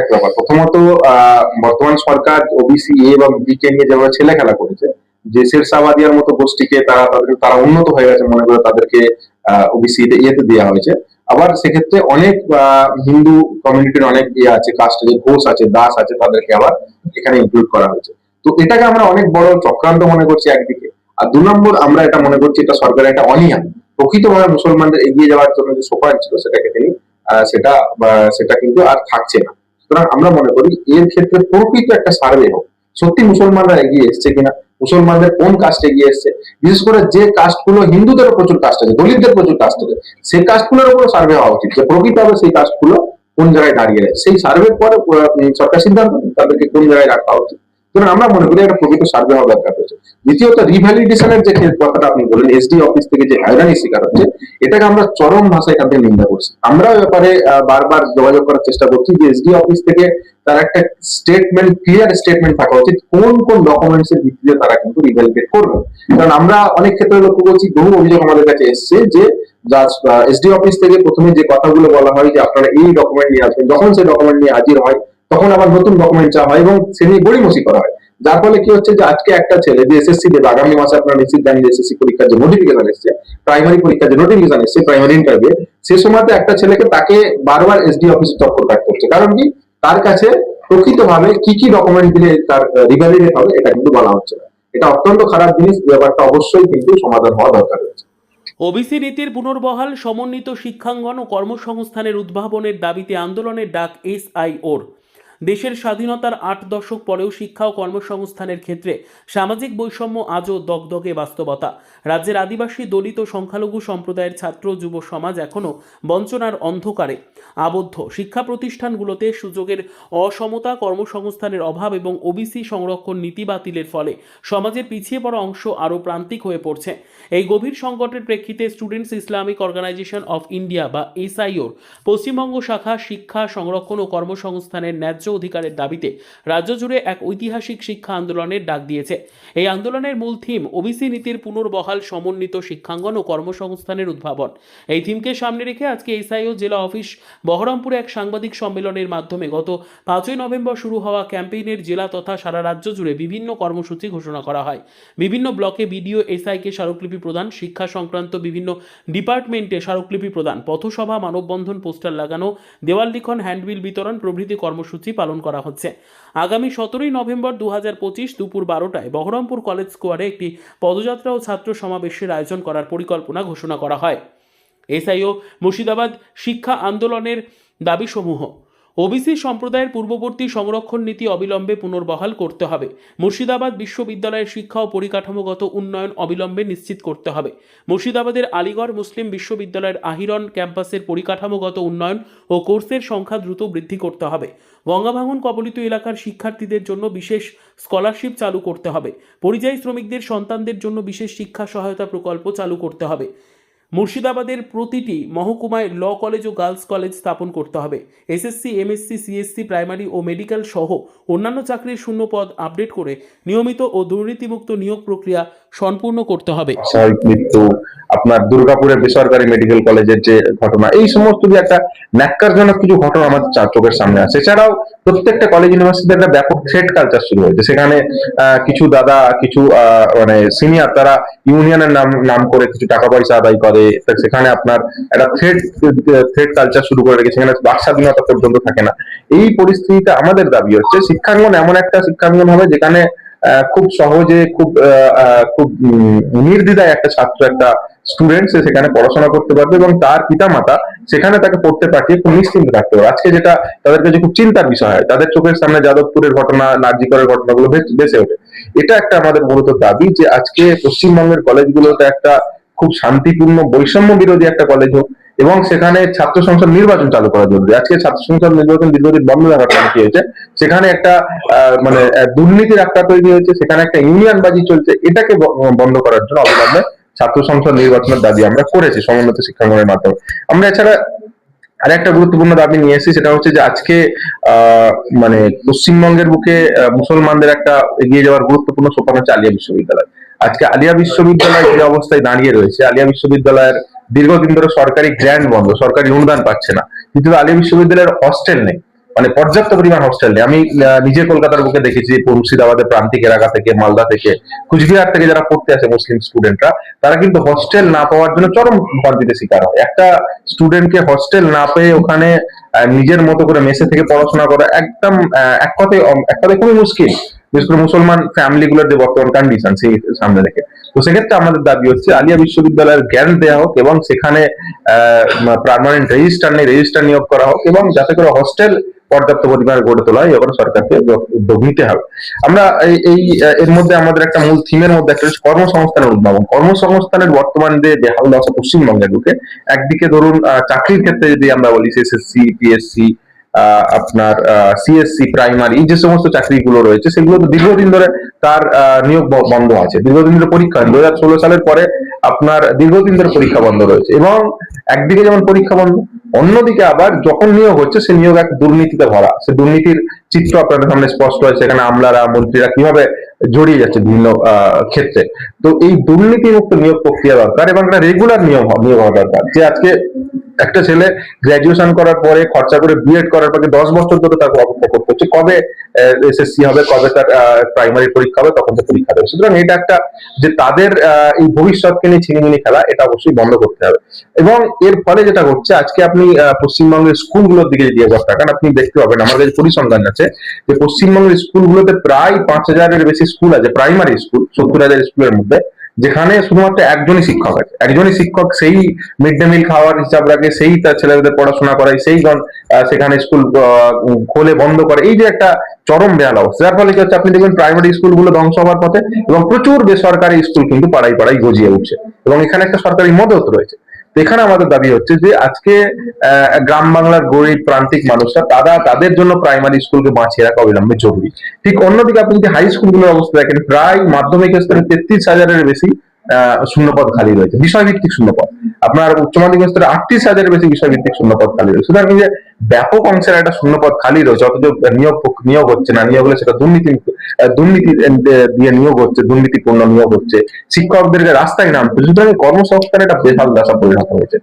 একটা ব্যাপার প্রথমত বর্তমান সরকার ওবিসি এ এবং বি কে নিয়ে যেভাবে ছেলে খেলা করেছে, যে শেরশাবাদিয়ার মতো গোষ্ঠীকে তারা, তাদের, তারা উন্নত হয়ে গেছে মনে করে তাদেরকে ওবিসি ইয়েতে দেওয়া হয়েছে। আবার সেক্ষেত্রে অনেক হিন্দু কমিউনিটির অনেক ইয়ে আছে কাস্ট আছে, ঘোষ আছে, দাস আছে, তাদেরকে আবার এখানে ইনক্লুড করা হয়েছে। তো এটাকে আমরা অনেক বড় চক্রান্ত মনে করছি একদিকে। আর দু নম্বর, আমরা এটা মনে করছি এটা সরকারের একটা অনিয়ম। প্রকৃতভাবে মুসলমানদের এগিয়ে যাওয়ার জন্য যে সোপান ছিল সেটাকে তিনি সেটা বা সেটা কিন্তু আর থাকছে না। সুতরাং আমরা মনে করি এর ক্ষেত্রে প্রকৃত একটা সার্ভে হোক। সত্যি মুসলমানরা এগিয়ে এসছে কিনা? মুসলমানদের কোন কাস্ট এগিয়ে এসছে? বিশেষ করে যে কাস্টগুলো হিন্দুদেরও প্রচুর কাস্ট আছে, দলিতদের প্রচুর কাস্ট আছে, সেই কাস্টগুলোর উপর সার্ভে হওয়া উচিত যে প্রকৃতভাবে সেই কাস্টগুলো কোন জায়গায় দাঁড়িয়ে সেই সার্ভের পরে সরকার সিদ্ধান্ত তাদেরকে কোন জায়গায় রাখা উচিত। সুতরাং আমরা মনে করি একটা প্রকৃত সার্ভে হওয়া দরকার হয়েছে দ্বিতীয়ত রিভ্যালিডেশনের যে কথাটা আপনি বললেন এসডি অফিস থেকে যে হয়রানির শিকার হচ্ছে, এটাকে আমরা চরম ভাষায় এখান থেকে নিন্দা করছি। আমরা ব্যাপারে বারবার যোগাযোগ করার চেষ্টা করছি যে এসডি অফিস থেকে তার একটা স্টেটমেন্ট ক্লিয়ার স্টেটমেন্ট থাকা উচিত, কোন কোন ডকুমেন্টস এর ভিত্তিতে তারা কিন্তু রিভ্যালিডেট করবে। কারণ আমরা অনেক ক্ষেত্রে লক্ষ্য করছি, বহু অভিযোগ আমাদের কাছে এসছে যে এসডি অফিস থেকে প্রথমে যে কথাগুলো বলা হয় যে আপনারা এই ডকুমেন্ট নিয়ে আসবেন, যখন সেই ডকুমেন্ট নিয়ে হাজির হয় তখন আবার নতুন ডকুমেন্ট চাওয়া হয় এবং সে নিয়ে গড়িমসি করা হয়। যার ফলে কি হচ্ছে যে আজকে একটা ছেলে যে এসএসসি দেবে আগামী মাসে আপনারা নিশ্চিত জানেন এসএসসি পরীক্ষার যে নোটিফিকেশন এসছে প্রাইমারি পরীক্ষার যে নোটিফিকেশন এসছে প্রাইমারি ইন্টারভিউ সে সময়তে একটা ছেলেকে তাকে বারবার এসডি অফিসে চক্কর কাটতে হচ্ছে কারণ কি? তার কাছে প্রকৃতভাবে কি কি ডকুমেন্ট দিলে তার রিভ্যালিডেট হবে এটা কিন্তু বলা হচ্ছে না। এটা অত্যন্ত খারাপ জিনিস, ব্যাপারটা অবশ্যই কিন্তু সমাধান হওয়া দরকার রয়েছে ওবিসি নীতির পুনর্বহাল, সমন্বিত শিক্ষাঙ্গন ও কর্মসংস্থানের উদ্ভাবনের দাবিতে আন্দোলনের ডাক এসআইওর দেশের স্বাধীনতার আট দশক পরেও শিক্ষা ও কর্মসংস্থানের ক্ষেত্রে সামাজিক বৈষম্য আজও দগদগে বাস্তবতা। রাজ্যের আদিবাসী, দলিত, সংখ্যালঘু সম্প্রদায়ের ছাত্র, যুব সমাজ এখনও বঞ্চনার অন্ধকারে। আবদ্ধ। শিক্ষা প্রতিষ্ঠানগুলোতে সুযোগের অসমতা, কর্মসংস্থানের অভাব এবং ওবিসি সংরক্ষণ নীতি বাতিলের ফলে সমাজের পিছিয়ে পড়া অংশ আরও প্রান্তিক হয়ে পড়ছে। এই গভীর সংকটের প্রেক্ষিতে students Islamic organisation of India বা এসআইওর পশ্চিমবঙ্গ শাখা শিক্ষা, সংরক্ষণ ও কর্মসংস্থানের ন্যায্য অধিকারের দাবিতে রাজ্য জুড়ে এক ঐতিহাসিক শিক্ষা আন্দোলনের ডাক দিয়েছে। এই আন্দোলনের মূল থিম ওবিসি নীতির পুনর্বহাল সমন্বিত শিক্ষাঙ্গন ও কর্মসংস্থানের উদ্ভাবন। এই থিমকে সামনে রেখে আজকে এসআইও জেলা অফিস বহরমপুরে এক সাংবাদিক সম্মেলনের মাধ্যমে গত পাঁচই নভেম্বর শুরু হওয়া ক্যাম্পেইনের জেলা তথা সারা রাজ্য জুড়ে বিভিন্ন কর্মসূচি ঘোষণা করা হয়। বিভিন্ন ব্লকে বিডিও, এসআইকে স্মারকলিপি প্রদান, শিক্ষা সংক্রান্ত বিভিন্ন ডিপার্টমেন্টে স্মারকলিপি প্রদান, পথসভা, মানববন্ধন, পোস্টার লাগানো, দেওয়াল লিখন, হ্যান্ডবিল বিতরণ, প্রভৃতি কর্মসূচি পালন করা হচ্ছে। আগামী সতেরোই নভেম্বর দু হাজার পঁচিশ দুপুর বারোটায় বহরমপুর কলেজ স্কোয়ারে একটি পদযাত্রা ও ছাত্র সমাবেশের আয়োজন করার পরিকল্পনা ঘোষণা করা হয়। এসআইও মুর্শিদাবাদ শিক্ষা আন্দোলনের দাবিসমূহ ওবিসি সম্প্রদায়ের পূর্ববর্তী সংরক্ষণ নীতি অবিলম্বে পুনর্বহাল করতে হবে। মুর্শিদাবাদ বিশ্ববিদ্যালয়ের শিক্ষা ও পরিকাঠামোগত উন্নয়ন অবিলম্বে নিশ্চিত করতে হবে। মুর্শিদাবাদের আলিগড় মুসলিম বিশ্ববিদ্যালয়ের আহিরন ক্যাম্পাসের পরিকাঠামোগত উন্নয়ন ও কোর্সের সংখ্যা দ্রুত বৃদ্ধি করতে হবে। গঙ্গাভাঙন কবলিত এলাকার শিক্ষার্থীদের জন্য বিশেষ স্কলারশিপ চালু করতে হবে। পরিযায়ী শ্রমিকদের সন্তানদের জন্য বিশেষ শিক্ষা সহায়তা প্রকল্প চালু করতে হবে। মুর্শিদাবাদের প্রতিটি মহকুমায় ল কলেজ ও গার্লস কলেজ স্থাপন করতে হবে। এসএসসি, এমএসসি, সিএসসি, প্রাইমারি ও মেডিকেল সহ অন্যান্য চাকরির শূন্য পদ আপডেট করে নিয়মিত ও দুর্নীতিমুক্ত নিয়োগ প্রক্রিয়া সম্পূর্ণ করতে হবে। আপনার দুর্গাপুরের বেসরকারি মেডিকেল কলেজের যে ঘটনা, এই সমস্ত যে একটা ন্যাক্কারজনক কিছু ঘটনা আমাদের চার চোখের সামনে আছে। এছাড়াও প্রত্যেকটা কলেজ ইউনিভার্সিটিতে একটা ব্যাপক থ্রেড কালচার শুরু হয়েছে। সেখানে কিছু দাদা, কিছু মানে সিনিয়র তারা ইউনিয়নের নাম নাম করে কিছু টাকা পয়সা আদায় করে। তা সেখানে আপনার একটা থ্রেড থ্রেড কালচার শুরু করে রেখেছে। সেখানে বাক স্বাধীনতা পর্যন্ত থাকে না। এই পরিস্থিতিতে আমাদের দাবি হচ্ছে। শিক্ষাঙ্গন এমন একটা শিক্ষাঙ্গন হবে যেখানে খুব সহজে খুব খুব উম, নির্দ্বিধায় একটা ছাত্র একটা স্টুডেন্ট সেখানে পড়াশোনা করতে পারবে এবং তার পিতামাতা সেখানে তাকে পড়তে পাঠিয়ে খুব নিশ্চিন্ত থাকতে পারবে। আজকে যেটা তাদের কাছে খুব চিন্তার বিষয় হয় তাদের চোখের সামনে যাদবপুরের ঘটনা নার্জিকরের ঘটনাগুলো ভেসে ওঠে। এটা একটা আমাদের মূলত দাবি যে আজকে পশ্চিমবঙ্গের কলেজগুলোতে একটা খুব শান্তিপূর্ণ বৈষম্য বিরোধী একটা কলেজ হোক এবং সেখানে ছাত্র সংসদ নির্বাচন চালু করা জরুরি। আজকে ছাত্র সংসদ নির্বাচন দীর্ঘদিন বন্ধ রাখার কারণ কি হয়েছে? সেখানে একটা মানে দুর্নীতির একটা তৈরি হয়েছে, সেখানে একটা ইউনিয়ন বাজি চলছে, এটাকে বন্ধ করার জন্য অবিলম্বে ছাত্র সংসদ নির্বাচনের দাবি আমরা করেছি সমন্বিত শিক্ষাঙ্গনের মাধ্যমে। আমরা এছাড়া আর একটা গুরুত্বপূর্ণ দাবি নিয়ে এসেছি, সেটা হচ্ছে যে আজকে মানে পশ্চিমবঙ্গের বুকে মুসলমানদের একটা এগিয়ে যাওয়ার গুরুত্বপূর্ণ সোপান হচ্ছে আলিয়া বিশ্ববিদ্যালয়। আজকে আলিয়া বিশ্ববিদ্যালয় যে অবস্থায় দাঁড়িয়ে রয়েছে, আলিয়া বিশ্ববিদ্যালয়ের দীর্ঘদিন ধরে সরকারি গ্র্যান্ড বন্ধ, সরকারি অনুদান পাচ্ছে না। কিন্তু আলিয়া বিশ্ববিদ্যালয়ের হস্টেল নেই মানে পর্যাপ্ত পরিমাণ হস্টেল নেই। আমি নিজে কলকাতার বুকে দেখেছি মুর্শিদাবাদের প্রান্তিক এলাকা থেকে, মালদা থেকে, কুচবিহার থেকে যারা পড়তে আসে মুসলিম স্টুডেন্টরা তারা কিন্তু হস্টেল না পাওয়ার জন্য চরম ভোগান্তিতে শিকার হয়। একটা স্টুডেন্টকে হস্টেল না পেয়ে ওখানে নিজের মতো করে মেসে থেকে পড়াশোনা করা একদম এক কথায় এক কথায় খুবই মুশকিল। বিশেষ করে মুসলমান ফ্যামিলি গুলোর যে বর্তমান কন্ডিশন সেই সামনে রেখে। তো সেক্ষেত্রে আমাদের দাবি হচ্ছে আলিয়া বিশ্ববিদ্যালয়ের জ্ঞান দেওয়া হোক এবং সেখানে পার্মানেন্ট রেজিস্টার নেই রেজিস্টার নিয়োগ করা হোক এবং যাতে করে হস্টেল পর্যাপ্ত পরিমাণে গড়ে তোলা হয় এবার সরকারকে উদ্যোগ নিতে হবে। আমরা এই- এর মধ্যে আমাদের একটা মূল থিমের মধ্যে একটা কর্মসংস্থানের উদ্ভাবন। কর্মসংস্থানের বর্তমান যে বেহাল দশা পশ্চিমবঙ্গের বুকে একদিকে ধরুন চাকরির ক্ষেত্রে যদি আমরা বলি এসএসসি পিএসসি আপনার সিএসসি প্রাইমারি যে সমস্ত চাকরিগুলো রয়েছে, সেগুলো তো দীর্ঘদিন ধরে তার নিয়োগ বন্ধ আছে। দীর্ঘদিন ধরে পরীক্ষা দু হাজার ষোলো সালের পরে আপনার দীর্ঘদিন ধরে পরীক্ষা বন্ধ রয়েছে এবং একদিকে যেমন পরীক্ষা বন্ধ, অন্যদিকে আবার যখন নিয়োগ হচ্ছে, সে নিয়োগ এক দুর্নীতিতে ভরা। সে দুর্নীতির চিত্র আপনাদের সামনে স্পষ্ট হয় সেখানে আমলারা, মন্ত্রীরা কীভাবে জড়িয়ে যাচ্ছে বিভিন্ন ক্ষেত্রে। তো এই দুর্নীতি মুক্ত নিয়োগ প্রক্রিয়া দরকার এবং একটা রেগুলার নিয়ম হ- নিয়োগ হওয়া দরকার। যে আজকে একটা ছেলে গ্রাজুয়েশন করার পরে খরচা করে বিএড করার পরে দশ বছর ধরে তাকে অপেক্ষা করতে হচ্ছে, কবে এসএসসি হবে, কবে তার প্রাইমারি পরীক্ষা হবে, তখন সে পরীক্ষা দেবে। সুতরাং এটা একটা যে তাদের এই ভবিষ্যৎকে নিয়ে ছিনিমিনি খেলা, এটা অবশ্যই বন্ধ করতে হবে। এবং এর ফলে যেটা হচ্ছে আজকে আপনি পশ্চিমবঙ্গের স্কুলগুলোর দিকে যদি একবার তাকান আপনি দেখতে পাবেন, আমার কাছে পরিসংখ্যান আছে, যে পশ্চিমবঙ্গের স্কুলগুলোতে প্রায় পাঁচ হাজারের বেশি স্কুল আছে প্রাইমারি স্কুল, সত্তর হাজার স্কুলের মধ্যে। যেখানে শুধুমাত্র একজনই শিক্ষক আছে। একজনই শিক্ষক সেই মিড ডে মিল খাওয়ার হিসাব রাখে, সেই তার ছেলেদের পড়াশোনা করায় সেই সেখানে স্কুল খোলে বন্ধ করে। এই যে একটা চরম বেহাল অবস্থা। যার ফলে কি হচ্ছে, আপনি দেখবেন প্রাইমারি স্কুলগুলো ধ্বংস হওয়ার পথে এবং প্রচুর বেসরকারি স্কুল কিন্তু পাড়ায় পাড়ায় গজিয়ে উঠছে। এবং এখানে একটা সরকারি মদত রয়েছে। এখানে আমাদের দাবি হচ্ছে যে আজকে গ্রাম বাংলার গরিব প্রান্তিক মানুষরা, তারা তাদের জন্য প্রাইমারি স্কুলকে বাঁচিয়ে রাখা অবিলম্বে জরুরি। ঠিক অন্যদিকে আপনি যদি হাই স্কুলগুলোর অবস্থা দেখেন, প্রায় মাধ্যমিক স্তরে তেত্রিশ হাজারের বেশি শূন্যপদ খালি রয়েছে, বিষয়ভিত্তিক শূন্যপদ। আপনার উচ্চ মাধ্যমিক স্তরে আটত্রিশ হাজারের বেশি বিষয়ভিত্তিক শূন্যপদ খালি রয়েছে। সুতরাং যে ব্যাপক অংশের একটা শূন্যপদ খালি রয়েছে, অথচ নিয়োগ নিয়োগ হচ্ছে না, নিয়োগ হলে সেটা দুর্নীতি দুর্নীতি দিয়ে নিয়োগ হচ্ছে, দুর্নীতিপূর্ণ নিয়োগ হচ্ছে, শিক্ষকদেরকে রাস্তায় নামতে সুতরাং কর্মসংস্থানের একটা বেহাল দশা পরিণত হয়েছে।